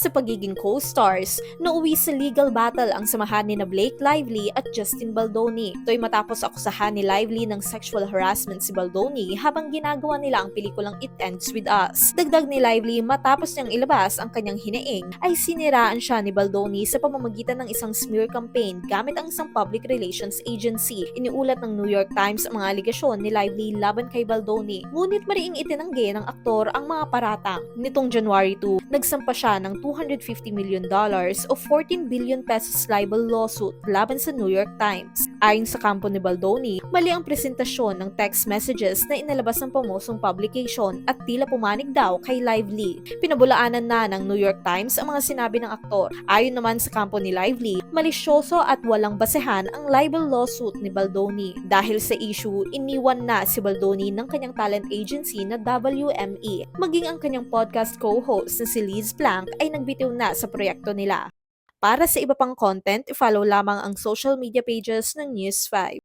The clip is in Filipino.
sa pagiging co-stars, nauwi sa legal battle ang samahan ni na Blake Lively at Justin Baldoni. Ito'y matapos akusahan ni Lively ng sexual harassment si Baldoni habang ginagawa nila ang pelikulang It Ends With Us. Dagdag ni Lively matapos niyang ilabas ang kanyang hinaing ay siniraan siya ni Baldoni sa pamamagitan ng isang smear campaign gamit ang isang public relations agency. Iniulat ng New York Times ang mga aligasyon ni Lively laban kay Baldoni. Ngunit mariing itinanggi ng aktor ang mga paratang. Nitong January 2, nagsampa siya ng 250 million dollars o 14 billion pesos libel lawsuit laban sa New York Times. Ayon sa kampo ni Baldoni, mali ang presentasyon ng text messages na inalabas ng pamosong publication at tila pumanig daw kay Lively. Pinabulaanan na ng New York Times ang mga sinabi ng aktor. Ayon naman sa kampo ni Lively, malisyoso at walang basehan ang libel lawsuit ni Baldoni. Dahil sa issue, iniwan na si Baldoni ng kanyang talent agency na WME. Maging ang kanyang podcast co-host na si Liz Blanc ay nagbitiw na sa proyekto nila. Para sa iba pang content, i-follow lamang ang social media pages ng News 5.